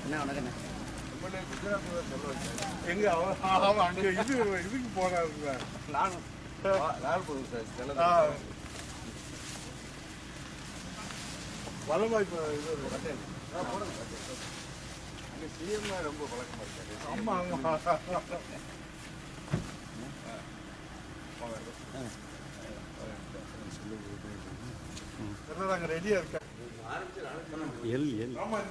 என்ன உனக்கு என்ன எங்க அவன் அங்க இது இதுக்கு போறாரு நானும் வளவாய்ப்பு சிஎம் ரொம்ப வழக்கமா இருக்காரு ஆமா. ஆமா நாங்கள் ரெடியாக இருக்கேன் எல் எல் ஆமாம்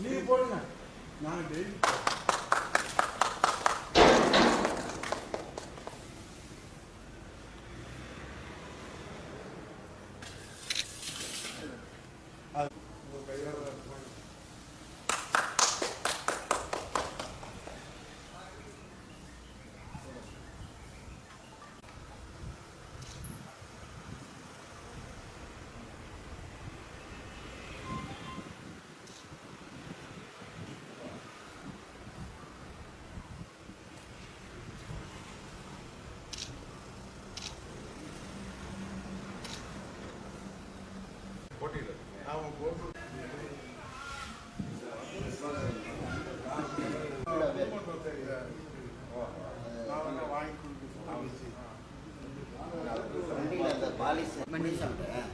நீங்க போடுங்க நாங்க டெய்லி உங்க கையால 没想开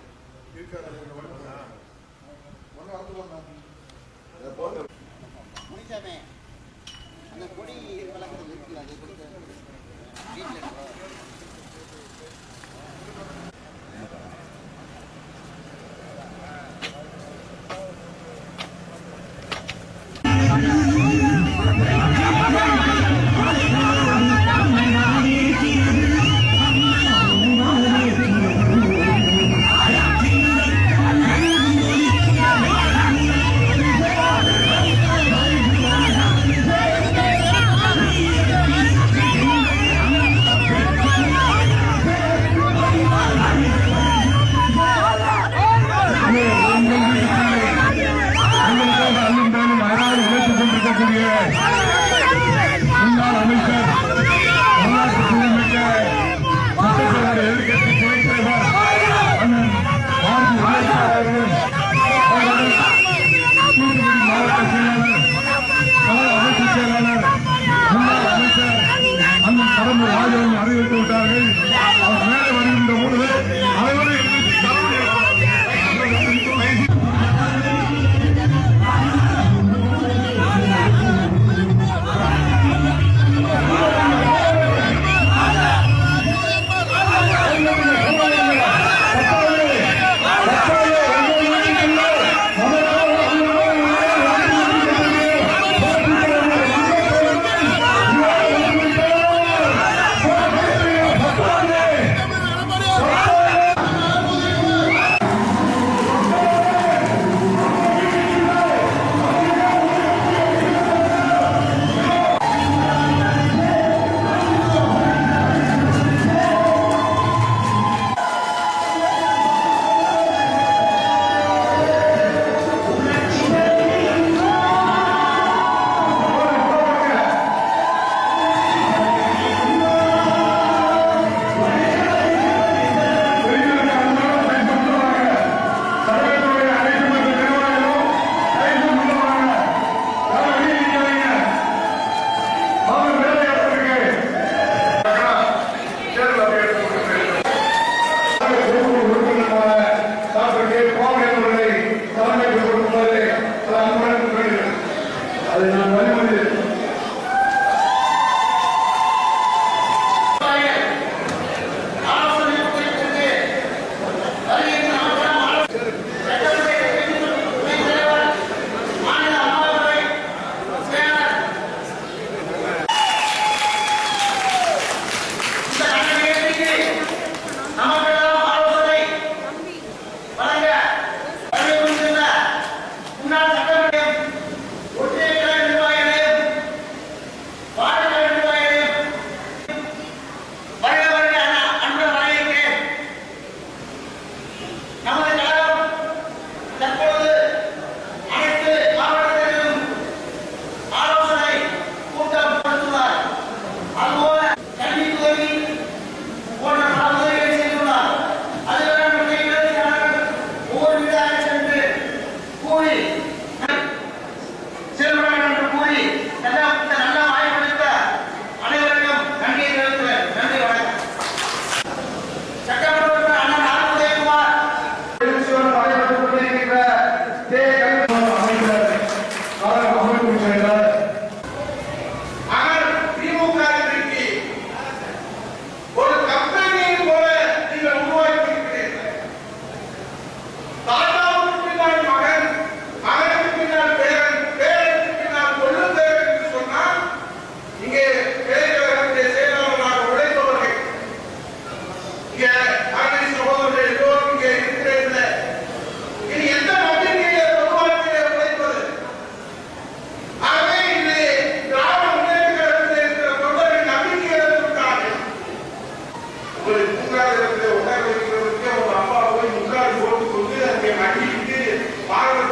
ஒரு மூன்றாவது அவங்க அப்பா போய் முக்காடு போட்டு கொண்டு அங்கே மண்டிட்டு பார்வை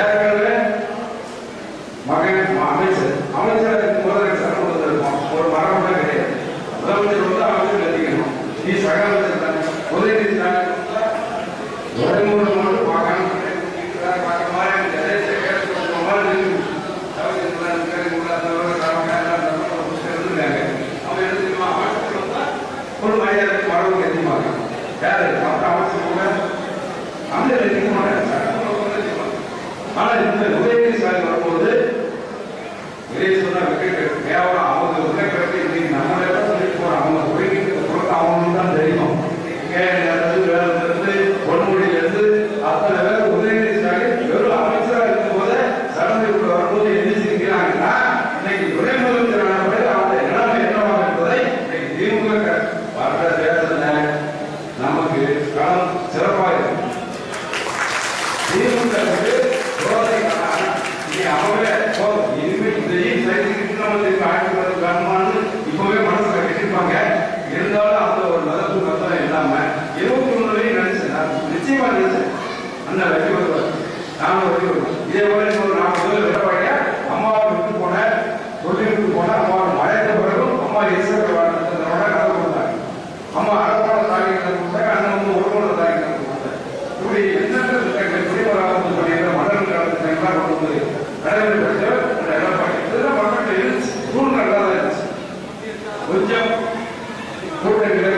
ஏற்கனவே மகன் அமைச்சர் அமைச்சர் முதலமைச்சர் கொண்டு ஒரு மரம் கூட கிடையாது. முதலமைச்சர் வந்து அமைச்சர் கட்டிக்கணும் நீ சக அமைச்சர் தானே. உதயநிதி ஒரு மூணு யாரு மற்ற அமைச்சர் கூட. அமைச்சர் கட்டிக்க மாட்டாங்க ஆனா இந்த உதயநிதி ஸ்டாலின் வரும்போது இதே சொன்னா விக்கெட் கேவலம் அவங்க விக்கெட் இன்னைக்கு நம்ம சொல்லிட்டு போறோம். அவங்க அவங்களுக்கு தான் தெரியும். கேரளிலிருந்து வேலிலிருந்து பொன்முடியிலிருந்து அத்தனை பேர் உதயநிதி ஸ்டாலின் வெறும் அமைச்சராக இருக்கும் போது இப்படி வரும்போது எந்திரிச்சிருக்கிறாங்கன்னா இன்னைக்கு துணை முதலமைச்சர் ஆன பிறகு நிலைமை என்னவாக என்பதை இன்னைக்கு திமுக வர்ற தேர்தல் நமக்கு களம் சிறப்பாக இருக்கும் திமுக 两个月 கொஞ்சம் கூட்டங்களை